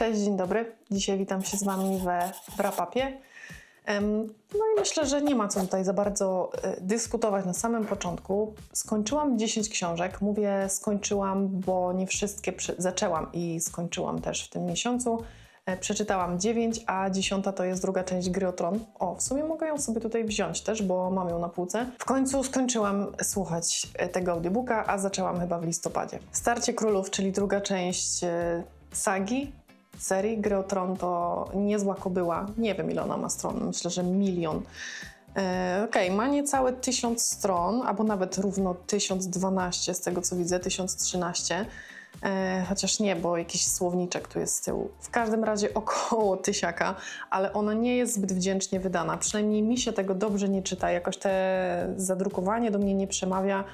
Cześć, dzień dobry. Dzisiaj witam się z Wami we Wrapapie. No i myślę, że nie ma co tutaj za bardzo e, dyskutować na samym początku. Skończyłam 10 książek. Mówię skończyłam, bo nie wszystkie zaczęłam i skończyłam też w tym miesiącu. E, Przeczytałam 9, a 10 to jest druga część Gry o Tron. O, w sumie mogę ją sobie tutaj wziąć też, bo mam ją na półce. W końcu skończyłam słuchać e, tego audiobooka, a zaczęłam chyba w listopadzie. Starcie Królów, czyli druga część sagi, serii Gry o Tron to niezła kobyła. Nie wiem ile ona ma stron, myślę, że milion. E, Okej, ma niecałe tysiąc stron, albo nawet równo 1012 z tego co widzę, 1013. E, chociaż nie, bo jakiś słowniczek tu jest z tyłu. W każdym razie około tysiaka, ale ona nie jest zbyt wdzięcznie wydana. Przynajmniej mi się tego dobrze nie czyta. Jakoś te zadrukowanie do mnie nie przemawia.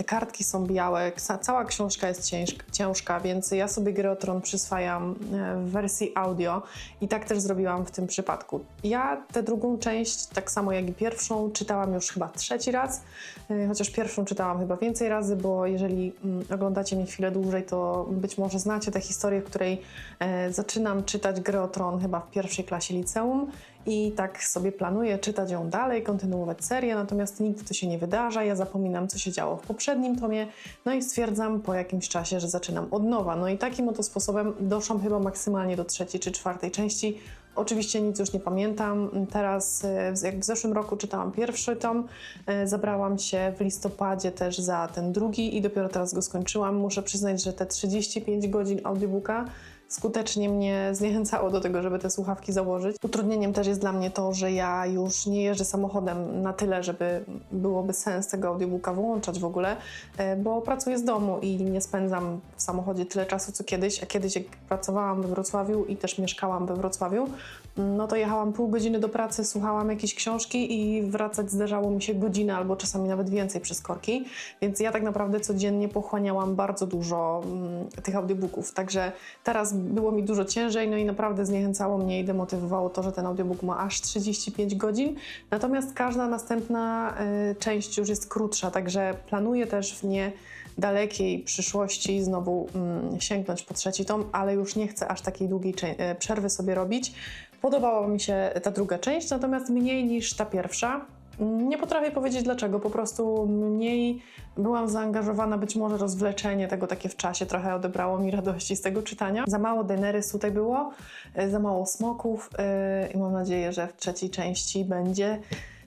Te kartki są białe, ca- cała książka jest ciężka, ciężka, więc ja sobie Grę o Tron przyswajam e, w wersji audio i tak też zrobiłam w tym przypadku. Ja tę drugą część, tak samo jak i pierwszą, czytałam już chyba trzeci raz, e, chociaż pierwszą czytałam chyba więcej razy, bo jeżeli mm, oglądacie mnie chwilę dłużej, to być może znacie tę historię, w której e, zaczynam czytać Grę o Tron chyba w pierwszej klasie liceum i tak sobie planuję czytać ją dalej, kontynuować serię, natomiast nigdy to się nie wydarza. Ja zapominam, co się działo w poprzednim tomie, no i stwierdzam po jakimś czasie, że zaczynam od nowa. No i takim oto sposobem doszłam chyba maksymalnie do trzeciej czy czwartej części. Oczywiście nic już nie pamiętam. Teraz, e, jak w zeszłym roku czytałam pierwszy tom, e, zabrałam się w listopadzie też za ten drugi i dopiero teraz go skończyłam. Muszę przyznać, że te 35 godzin audiobooka skutecznie mnie zniechęcało do tego, żeby te słuchawki założyć. Utrudnieniem też jest dla mnie to, że ja już nie jeżdżę samochodem na tyle, żeby byłoby sens tego audiobooka wyłączać w ogóle, e, bo pracuję z domu i nie spędzam w samochodzie tyle czasu co kiedyś, a kiedyś jak pracowałam we Wrocławiu i też mieszkałam we Wrocławiu, no to jechałam pół godziny do pracy, słuchałam jakieś książki i wracać zdarzało mi się godzinę albo czasami nawet więcej przez korki, więc ja tak naprawdę codziennie pochłaniałam bardzo dużo mm, tych audiobooków, także teraz było mi dużo ciężej, no i naprawdę zniechęcało mnie i demotywowało to, że ten audiobook ma aż 35 godzin, natomiast każda następna y, część już jest krótsza, także planuję też w nie dalekiej przyszłości znowu mm, sięgnąć po trzeci tom, ale już nie chcę aż takiej długiej e, przerwy sobie robić. Podobała mi się ta druga część, natomiast mniej niż ta pierwsza. Nie potrafię powiedzieć dlaczego, po prostu mniej byłam zaangażowana, być może rozwleczenie tego takie w czasie trochę odebrało mi radości z tego czytania. Za mało Daenerys tutaj było, e, za mało smoków e, i mam nadzieję, że w trzeciej części będzie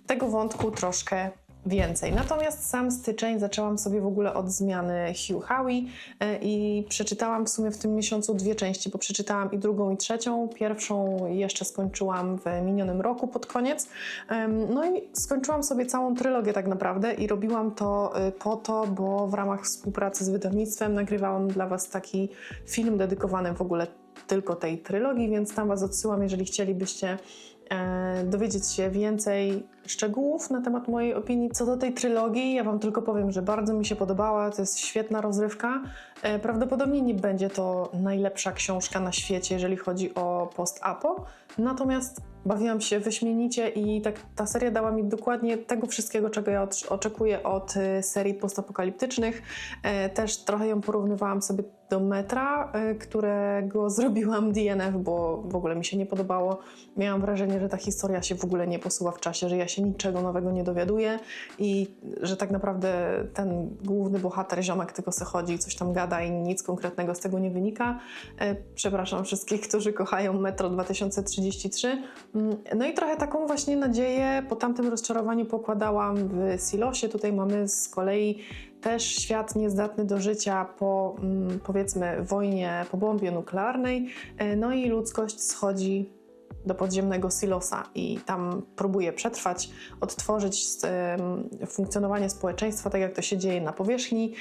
tego wątku troszkę więcej. Natomiast sam styczeń zaczęłam sobie w ogóle od zmiany Hugh Howey e, i przeczytałam w sumie w tym miesiącu dwie części, bo przeczytałam i drugą i trzecią. Pierwszą jeszcze skończyłam w minionym roku pod koniec. No i skończyłam sobie całą trylogię tak naprawdę i robiłam to e, po to, bo w ramach współpracy z wydawnictwem nagrywałam dla Was taki film dedykowany w ogóle tylko tej trylogii, więc tam Was odsyłam, jeżeli chcielibyście dowiedzieć się więcej szczegółów na temat mojej opinii. Co do tej trylogii, ja Wam tylko powiem, że bardzo mi się podobała, to jest świetna rozrywka. E, prawdopodobnie nie będzie to najlepsza książka na świecie, jeżeli chodzi o post-apo, natomiast bawiłam się wyśmienicie i tak ta seria dała mi dokładnie tego wszystkiego, czego ja oczekuję od e, serii postapokaliptycznych. E, też trochę ją porównywałam sobie do metra, e, którego zrobiłam DNF, bo w ogóle mi się nie podobało. Miałam wrażenie, że ta historia się w ogóle nie posuwa w czasie, że ja się niczego nowego nie dowiaduję i że tak naprawdę ten główny bohater, ziomek tylko se chodzi coś tam gada i nic konkretnego z tego nie wynika. E, Przepraszam wszystkich, którzy kochają Metro 2033. Mm, No i trochę taką właśnie nadzieję po tamtym rozczarowaniu pokładałam w Silosie. Tutaj mamy z kolei też świat niezdatny do życia po mm, powiedzmy wojnie, po bombie nuklearnej. E, No i ludzkość schodzi do podziemnego silosa i tam próbuje przetrwać, odtworzyć funkcjonowanie społeczeństwa, tak jak to się dzieje na powierzchni.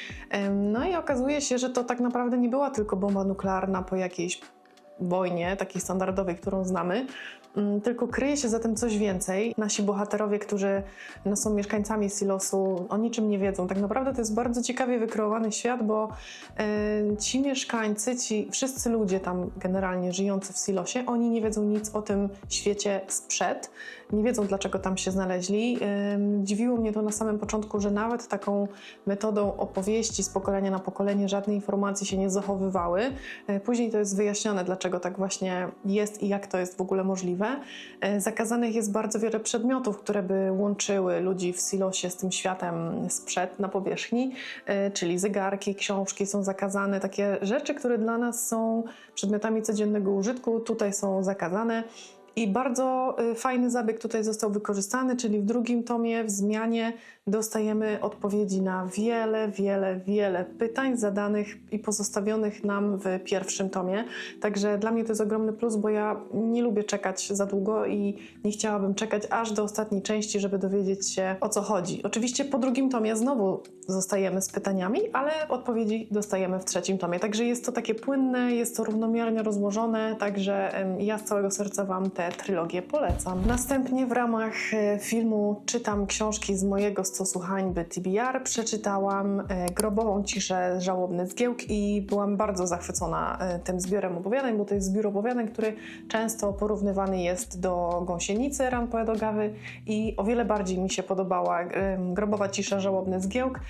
No i okazuje się, że to tak naprawdę nie była tylko bomba nuklearna po jakiejś wojnie, takiej standardowej, którą znamy, tylko kryje się za tym coś więcej. Nasi bohaterowie, którzy no, są mieszkańcami silosu, o niczym nie wiedzą. Tak naprawdę to jest bardzo ciekawie wykreowany świat, bo e, ci mieszkańcy, ci wszyscy ludzie tam generalnie żyjący w silosie, oni nie wiedzą nic o tym świecie sprzed, nie wiedzą dlaczego tam się znaleźli. Ym, Dziwiło mnie to na samym początku, że nawet taką metodą opowieści z pokolenia na pokolenie żadne informacje się nie zachowywały. E, Później to jest wyjaśnione, dlaczego tak właśnie jest i jak to jest w ogóle możliwe. E, Zakazanych jest bardzo wiele przedmiotów, które by łączyły ludzi w silosie z tym światem sprzed na powierzchni, e, czyli zegarki, książki są zakazane, takie rzeczy, które dla nas są przedmiotami codziennego użytku, tutaj są zakazane. I bardzo y, fajny zabieg tutaj został wykorzystany, czyli w drugim tomie, w zmianie, dostajemy odpowiedzi na wiele, wiele, wiele pytań zadanych i pozostawionych nam w pierwszym tomie. Także dla mnie to jest ogromny plus, bo ja nie lubię czekać za długo i nie chciałabym czekać aż do ostatniej części, żeby dowiedzieć się o co chodzi. Oczywiście po drugim tomie znowu zostajemy z pytaniami, ale odpowiedzi dostajemy w trzecim tomie. Także jest to takie płynne, jest to równomiernie rozłożone, także ja z całego serca Wam tę trylogię polecam. Następnie w ramach e, filmu czytam książki z mojego stosu hańby TBR. Przeczytałam e, Grobową ciszę, Żałobny zgiełk i byłam bardzo zachwycona e, tym zbiorem opowiadań, bo to jest zbiór opowiadań, który często porównywany jest do Gąsienicy Ran Poedogawy i o wiele bardziej mi się podobała Grobowa cisza, Żałobny zgiełk,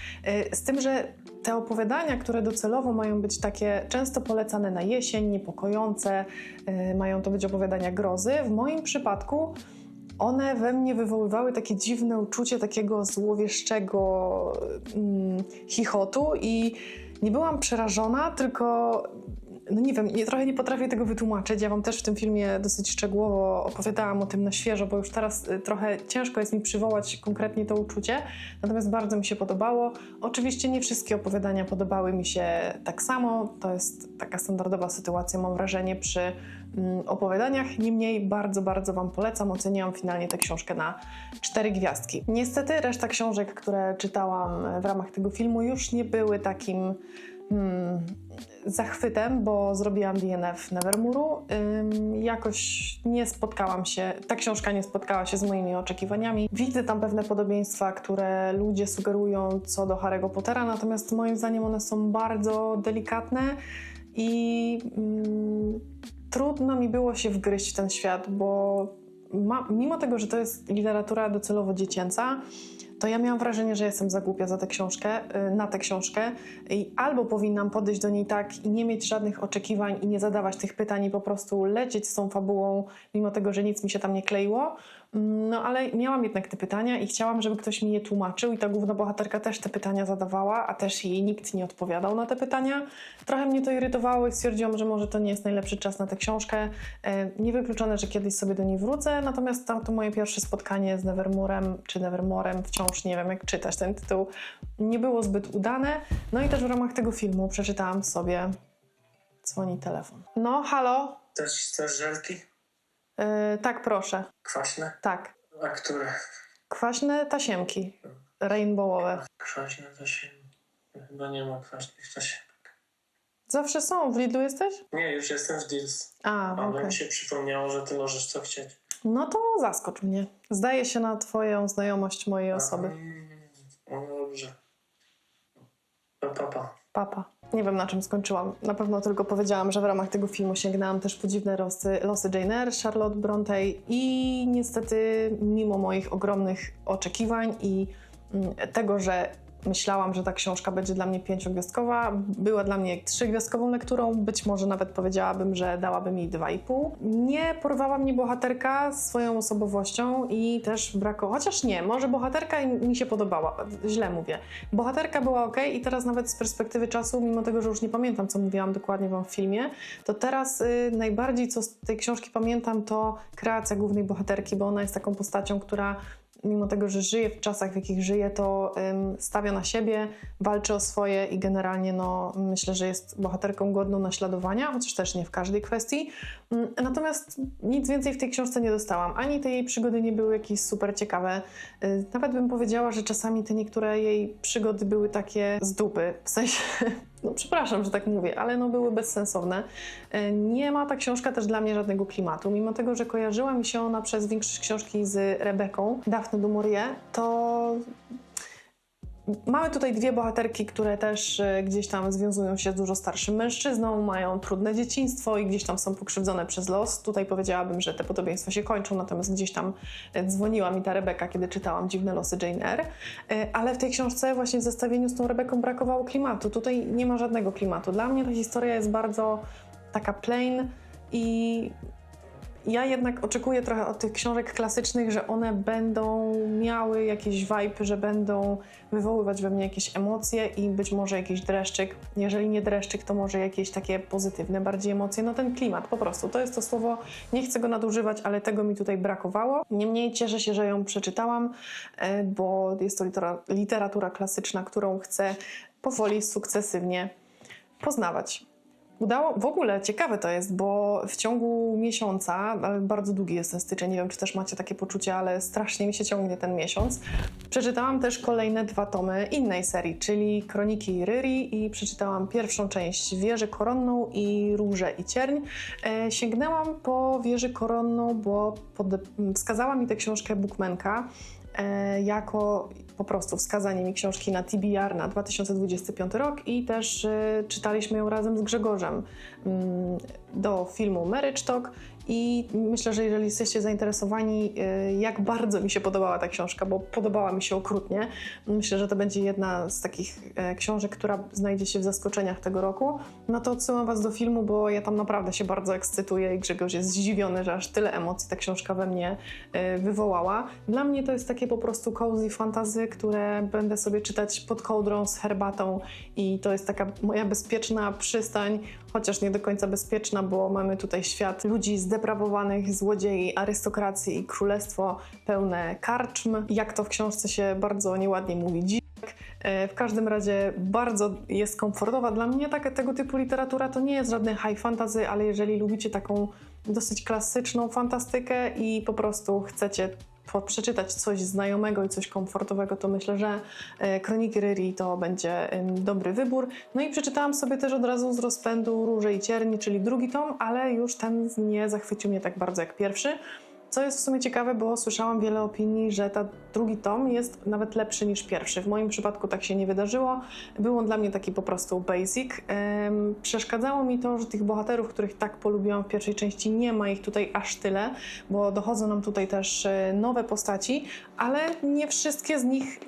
z tym, że te opowiadania, które docelowo mają być takie często polecane na jesień, niepokojące, mają to być opowiadania grozy, w moim przypadku one we mnie wywoływały takie dziwne uczucie takiego złowieszczego mm, chichotu i nie byłam przerażona, tylko no nie wiem, nie, trochę nie potrafię tego wytłumaczyć. Ja Wam też w tym filmie dosyć szczegółowo opowiadałam o tym na świeżo, bo już teraz y, trochę ciężko jest mi przywołać konkretnie to uczucie, natomiast bardzo mi się podobało. Oczywiście nie wszystkie opowiadania podobały mi się tak samo, to jest taka standardowa sytuacja, mam wrażenie, przy mm, opowiadaniach. Niemniej bardzo, bardzo Wam polecam. Oceniłam finalnie tę książkę na cztery gwiazdki. Niestety reszta książek, które czytałam e, w ramach tego filmu już nie były takim hmm, zachwytem, bo zrobiłam DNF Nevermuru. Ym, jakoś nie spotkałam się, ta książka nie spotkała się z moimi oczekiwaniami. Widzę tam pewne podobieństwa, które ludzie sugerują co do Harry'ego Pottera, natomiast moim zdaniem one są bardzo delikatne i mm, trudno mi było się wgryźć w ten świat, bo ma, mimo tego, że to jest literatura docelowo dziecięca, to ja miałam wrażenie, że jestem za głupia za tę książkę, y, na tę książkę i albo powinnam podejść do niej tak i nie mieć żadnych oczekiwań i nie zadawać tych pytań i po prostu lecieć z tą fabułą, mimo tego, że nic mi się tam nie kleiło. Mm, No ale miałam jednak te pytania i chciałam, żeby ktoś mi je tłumaczył i ta główna bohaterka też te pytania zadawała, a też jej nikt nie odpowiadał na te pytania. Trochę mnie to irytowało i stwierdziłam, że może to nie jest najlepszy czas na tę książkę. E, Niewykluczone, że kiedyś sobie do niej wrócę, natomiast to, moje pierwsze spotkanie z Nevermorem, czy Nevermorem, wciąż nie wiem jak czytać ten tytuł, nie było zbyt udane. No i też w ramach tego filmu przeczytałam sobie Dzwoni telefon. No, halo? Też chcesz żelki? E, tak, proszę. Kwaśne? Tak. A które? Kwaśne tasiemki. Rainbowowe. Kwaśne się... Chyba nie ma kwaśnych tasiemek. Zawsze są. W Lidlu jesteś? Nie, już jestem w Deals. A, Ale okej. mi się przypomniało, że ty możesz co chcieć. No to zaskocz mnie. Zdaje się na twoją znajomość mojej osoby. No dobrze. Pa, pa, pa. Papa. Nie wiem na czym skończyłam. Na pewno tylko powiedziałam, że w ramach tego filmu sięgnęłam też po dziwne losy, losy Jane Eyre, Charlotte Brontë i niestety mimo moich ogromnych oczekiwań i mm, tego, że myślałam, że ta książka będzie dla mnie pięciogwiazdkowa, była dla mnie trzygwiazdkową lekturą, być może nawet powiedziałabym, że dałabym jej dwa i pół. Nie porwała mnie bohaterka swoją osobowością i też brakowało, chociaż nie, może bohaterka mi się podobała, źle mówię. Bohaterka była ok i teraz nawet z perspektywy czasu, mimo tego, że już nie pamiętam, co mówiłam dokładnie wam w filmie, to teraz y, najbardziej, co z tej książki pamiętam, to kreacja głównej bohaterki, bo ona jest taką postacią, która mimo tego, że żyje w czasach, w jakich żyje, to stawia na siebie, walczy o swoje i generalnie no, myślę, że jest bohaterką godną naśladowania, chociaż też nie w każdej kwestii. Ym, Natomiast nic więcej w tej książce nie dostałam. Ani te jej przygody nie były jakieś super ciekawe. Y, Nawet bym powiedziała, że czasami te niektóre jej przygody były takie z dupy. W sensie, no przepraszam, że tak mówię, ale no były bezsensowne. Y, Nie ma ta książka też dla mnie żadnego klimatu. Mimo tego, że kojarzyła mi się ona przez większość książki z Rebeką, Daphne du Maurier, to Mamy tutaj dwie bohaterki, które też e, gdzieś tam związują się z dużo starszym mężczyzną, mają trudne dzieciństwo i gdzieś tam są pokrzywdzone przez los. Tutaj powiedziałabym, że te podobieństwa się kończą, natomiast gdzieś tam e, dzwoniła mi ta Rebeka, kiedy czytałam Dziwne losy Jane Eyre. E, Ale w tej książce właśnie w zestawieniu z tą Rebeką brakowało klimatu. Tutaj nie ma żadnego klimatu. Dla mnie ta historia jest bardzo taka plain i ja jednak oczekuję trochę od tych książek klasycznych, że one będą miały jakiś vibe, że będą wywoływać we mnie jakieś emocje i być może jakiś dreszczyk. Jeżeli nie dreszczyk, to może jakieś takie pozytywne bardziej emocje. No ten klimat po prostu. To jest to słowo, nie chcę go nadużywać, ale tego mi tutaj brakowało. Niemniej cieszę się, że ją przeczytałam, e, bo jest to litera- literatura klasyczna, którą chcę powoli, sukcesywnie poznawać. Udało, w ogóle ciekawe to jest, bo w ciągu miesiąca, ale bardzo długi jest ten styczeń, nie wiem czy też macie takie poczucie, ale strasznie mi się ciągnie ten miesiąc. Przeczytałam też kolejne dwa tomy innej serii, czyli Kroniki Ryri i przeczytałam pierwszą część Wieżę Koronną i Róże i Cierń. E, sięgnęłam po Wieżę Koronną, bo pode- wskazała mi tę książkę Bookmenka e, jako po prostu wskazanie mi książki na TBR na 2025 rok i też e, czytaliśmy ją razem z Grzegorzem mm, do filmu Marriage Talk i myślę, że jeżeli jesteście zainteresowani, e, jak bardzo mi się podobała ta książka, bo podobała mi się okrutnie, myślę, że to będzie jedna z takich e, książek, która znajdzie się w zaskoczeniach tego roku, no to odsyłam Was do filmu, bo ja tam naprawdę się bardzo ekscytuję i Grzegorz jest zdziwiony, że aż tyle emocji ta książka we mnie e, wywołała. Dla mnie to jest takie po prostu cozy fantazy, które będę sobie czytać pod kołdrą z herbatą i to jest taka moja bezpieczna przystań, chociaż nie do końca bezpieczna, bo mamy tutaj świat ludzi zdeprawowanych, złodziei, arystokracji i królestwo pełne karczm. Jak to w książce się bardzo nieładnie mówi, dziwek. E, W każdym razie bardzo jest komfortowa. Dla mnie taka, tego typu literatura to nie jest żadne high fantasy, ale jeżeli lubicie taką dosyć klasyczną fantastykę i po prostu chcecie przeczytać coś znajomego i coś komfortowego, to myślę, że e, Kroniki Ryri to będzie dobry wybór. No i przeczytałam sobie też od razu z rozpędu Róże i Cierni, czyli drugi tom, ale już ten nie zachwycił mnie tak bardzo jak pierwszy. Co jest w sumie ciekawe, bo słyszałam wiele opinii, że ta drugi tom jest nawet lepszy niż pierwszy. W moim przypadku tak się nie wydarzyło. Był on dla mnie taki po prostu basic. Przeszkadzało mi to, że tych bohaterów, których tak polubiłam w pierwszej części, nie ma ich tutaj aż tyle, bo dochodzą nam tutaj też e, nowe postaci, ale nie wszystkie z nich,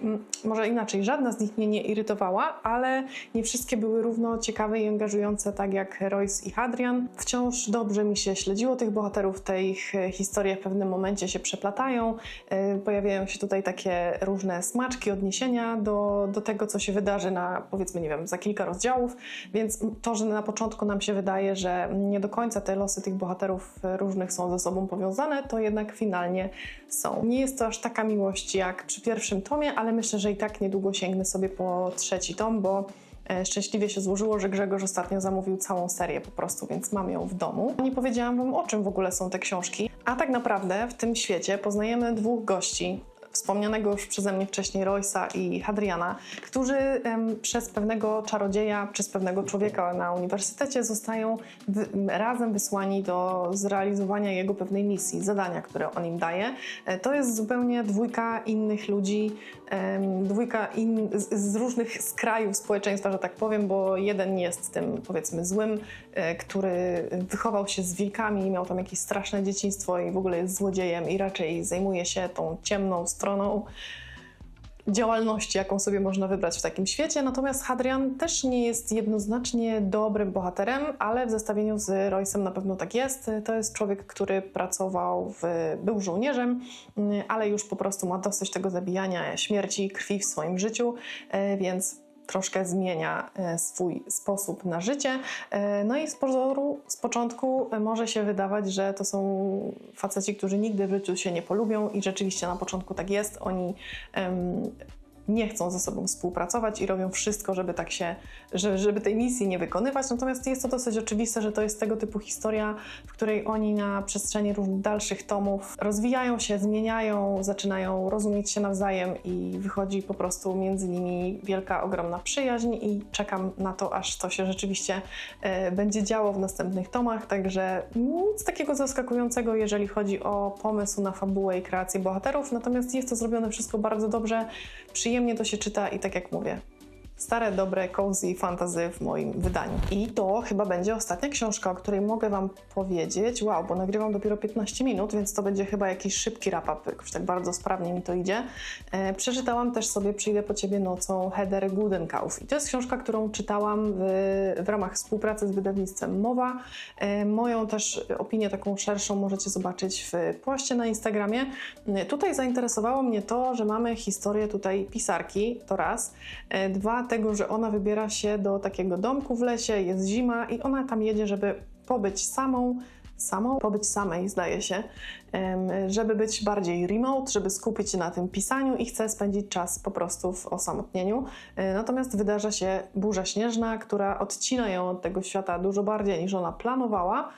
może inaczej, żadna z nich mnie nie irytowała, ale nie wszystkie były równo ciekawe i angażujące, tak jak Royce i Hadrian. Wciąż dobrze mi się śledziło tych bohaterów, te ich e, historie w momencie się przeplatają, e, pojawiają się tutaj takie różne smaczki, odniesienia do, do tego, co się wydarzy na powiedzmy, nie wiem, za kilka rozdziałów, więc to, że na początku nam się wydaje, że nie do końca te losy tych bohaterów e, różnych są ze sobą powiązane, to jednak finalnie są. Nie jest to aż taka miłość jak przy pierwszym tomie, ale myślę, że i tak niedługo sięgnę sobie po trzeci tom, bo szczęśliwie się złożyło, że Grzegorz ostatnio zamówił całą serię po prostu, więc mam ją w domu. Nie powiedziałam wam o czym w ogóle są te książki, a tak naprawdę w tym świecie poznajemy dwóch gości, wspomnianego już przeze mnie wcześniej Royce'a i Hadriana, którzy em, przez pewnego czarodzieja, przez pewnego człowieka na uniwersytecie zostają wy, razem wysłani do zrealizowania jego pewnej misji, zadania, które on im daje. E, To jest zupełnie dwójka innych ludzi, em, dwójka in, z, z różnych skrajów społeczeństwa, że tak powiem, bo jeden jest tym powiedzmy złym, e, który wychował się z wilkami, miał tam jakieś straszne dzieciństwo i w ogóle jest złodziejem i raczej zajmuje się tą ciemną stroną działalności, jaką sobie można wybrać w takim świecie. Natomiast Hadrian też nie jest jednoznacznie dobrym bohaterem, ale w zestawieniu z Royce'em na pewno tak jest. To jest człowiek, który pracował, w, był żołnierzem, mm, ale już po prostu ma dosyć tego zabijania śmierci, krwi w swoim życiu, e, więc troszkę zmienia e, swój sposób na życie. E, No i z pozoru, z początku e, może się wydawać, że to są faceci, którzy nigdy w życiu się nie polubią i rzeczywiście na początku tak jest. Oni nie chcą ze sobą współpracować i robią wszystko, żeby tak się, że- żeby tej misji nie wykonywać. Natomiast jest to dosyć oczywiste, że to jest tego typu historia, w której oni na przestrzeni dalszych tomów rozwijają się, zmieniają, zaczynają rozumieć się nawzajem i wychodzi po prostu między nimi wielka, ogromna przyjaźń i czekam na to, aż to się rzeczywiście e, będzie działo w następnych tomach. Także nic takiego zaskakującego, jeżeli chodzi o pomysł na fabułę i kreację bohaterów. Natomiast jest to zrobione wszystko bardzo dobrze, przyjemnie to się czyta i tak jak mówię, Stare, dobre, cozy fantasy w moim wydaniu. I to chyba będzie ostatnia książka, o której mogę Wam powiedzieć. Wow, bo nagrywam dopiero 15 minut, więc to będzie chyba jakiś szybki wrap-up, tak bardzo sprawnie mi to idzie. E, przeczytałam też sobie Przyjdę po Ciebie nocą Heather Gudenkauf. I to jest książka, którą czytałam w, w ramach współpracy z wydawnictwem Mowa. E, moją też opinię taką szerszą możecie zobaczyć w poście na Instagramie. E, Tutaj zainteresowało mnie to, że mamy historię tutaj pisarki, to raz. E, Dwa, tego, że ona wybiera się do takiego domku w lesie, jest zima i ona tam jedzie, żeby pobyć samą, samą, pobyć samej, zdaje się, żeby być bardziej remote, żeby skupić się na tym pisaniu i chce spędzić czas po prostu w osamotnieniu. E, Natomiast wydarza się burza śnieżna, która odcina ją od tego świata dużo bardziej niż ona planowała.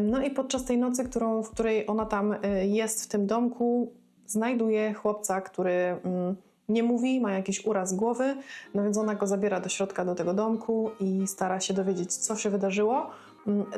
No i podczas tej nocy, którą, w której ona tam e, jest w tym domku, znajduje chłopca, który mm, nie mówi, ma jakiś uraz głowy, no więc ona go zabiera do środka do tego domku i stara się dowiedzieć, co się wydarzyło.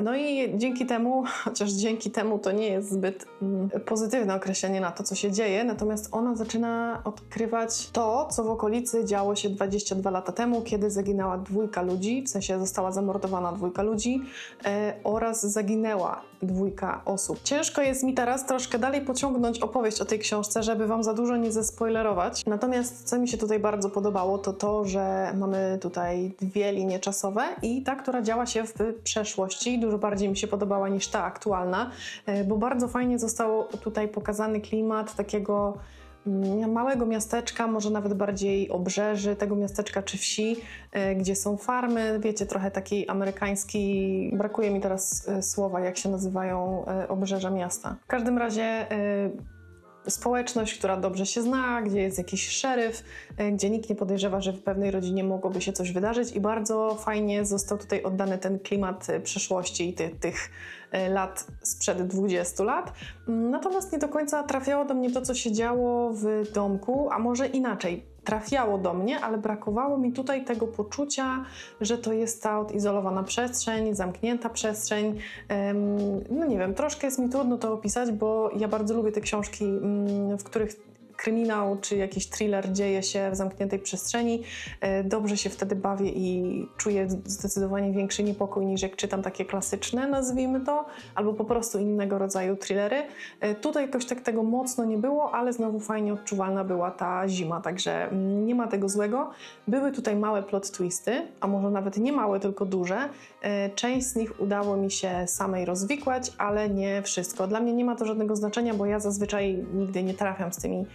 No i dzięki temu, chociaż dzięki temu to nie jest zbyt mm, pozytywne określenie na to, co się dzieje, natomiast ona zaczyna odkrywać to, co w okolicy działo się 22 lata temu, kiedy zaginęła dwójka ludzi, w sensie została zamordowana dwójka ludzi e, oraz zaginęła dwójka osób. Ciężko jest mi teraz troszkę dalej pociągnąć opowieść o tej książce, żeby wam za dużo nie zespoilerować. Natomiast co mi się tutaj bardzo podobało, to to, że mamy tutaj dwie linie czasowe i ta, która działa się w przeszłości, dużo bardziej mi się podobała niż ta aktualna, e, bo bardzo fajnie został tutaj pokazany klimat takiego mm, małego miasteczka, może nawet bardziej obrzeży tego miasteczka czy wsi, e, gdzie są farmy, wiecie, trochę taki amerykański, brakuje mi teraz e, słowa, jak się nazywają obrzeża miasta. W każdym razie społeczność, która dobrze się zna, gdzie jest jakiś szeryf, e, gdzie nikt nie podejrzewa, że w pewnej rodzinie mogłoby się coś wydarzyć i bardzo fajnie został tutaj oddany ten klimat e, przeszłości i ty, tych e, lat sprzed 20 lat. Natomiast nie do końca trafiało do mnie to, co się działo w domku, a może inaczej. Trafiało do mnie, ale brakowało mi tutaj tego poczucia, że to jest ta odizolowana przestrzeń, zamknięta przestrzeń. No nie wiem, troszkę jest mi trudno to opisać, bo ja bardzo lubię te książki, mm, w których kryminał czy jakiś thriller dzieje się w zamkniętej przestrzeni. E, Dobrze się wtedy bawię i czuję zdecydowanie większy niepokój niż jak czytam takie klasyczne, nazwijmy to, albo po prostu innego rodzaju thrillery. E, Tutaj jakoś tak tego mocno nie było, ale znowu fajnie odczuwalna była ta zima, także mm, nie ma tego złego. Były tutaj małe plot twisty, a może nawet nie małe, tylko duże. E, Część z nich udało mi się samej rozwikłać, ale nie wszystko. Dla mnie nie ma to żadnego znaczenia, bo ja zazwyczaj nigdy nie trafiam z tymi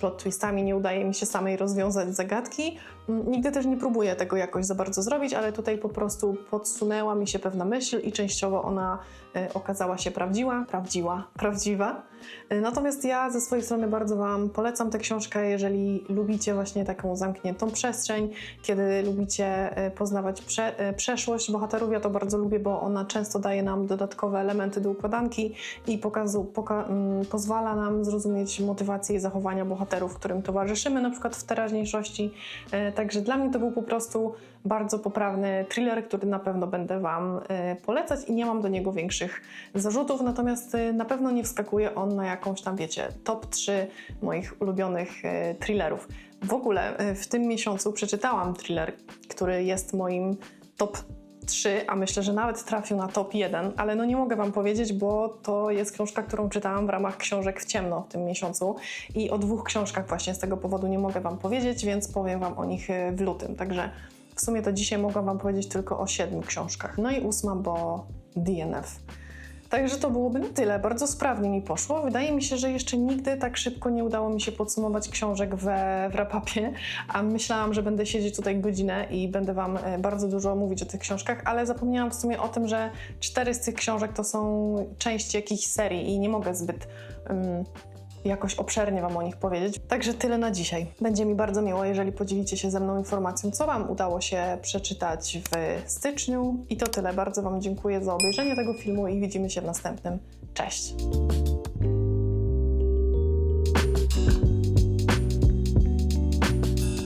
plot twistami, nie udaje mi się samej rozwiązać zagadki. Mm, Nigdy też nie próbuję tego jakoś za bardzo zrobić, ale tutaj po prostu podsunęła mi się pewna myśl i częściowo ona e, okazała się prawdziwa, prawdziwa, prawdziwa. E, Natomiast ja ze swojej strony bardzo Wam polecam tę książkę, jeżeli lubicie właśnie taką zamkniętą przestrzeń, kiedy lubicie e, poznawać prze, e, przeszłość bohaterów. Ja to bardzo lubię, bo ona często daje nam dodatkowe elementy do układanki i pokazu, poka, mm, pozwala nam zrozumieć motywacje i zachowania bohaterów, którym towarzyszymy, na przykład w teraźniejszości. E, Także dla mnie to był po prostu bardzo poprawny thriller, który na pewno będę Wam e, polecać i nie mam do niego większych zarzutów, natomiast e, na pewno nie wskakuje on na jakąś tam, wiecie, top 3 moich ulubionych thrillerów. W ogóle w tym miesiącu przeczytałam thriller, który jest moim top 3, a myślę, że nawet trafił na top 1, ale no nie mogę Wam powiedzieć, bo to jest książka, którą czytałam w ramach książek w ciemno w tym miesiącu i o dwóch książkach właśnie z tego powodu nie mogę Wam powiedzieć, więc powiem Wam o nich e, w lutym. Także w sumie to dzisiaj mogłam Wam powiedzieć tylko o siedmiu książkach. No i ósma, bo DNF. Także to byłoby na tyle. Bardzo sprawnie mi poszło. Wydaje mi się, że jeszcze nigdy tak szybko nie udało mi się podsumować książek we, w rapapie, a myślałam, że będę siedzieć tutaj godzinę i będę Wam e, bardzo dużo mówić o tych książkach, ale zapomniałam w sumie o tym, że cztery z tych książek to są części jakichś serii i nie mogę zbyt um, jakoś obszernie Wam o nich powiedzieć. Także tyle na dzisiaj. Będzie mi bardzo miło, jeżeli podzielicie się ze mną informacją, co Wam udało się przeczytać w styczniu. I to tyle. Bardzo Wam dziękuję za obejrzenie tego filmu i widzimy się w następnym. Cześć!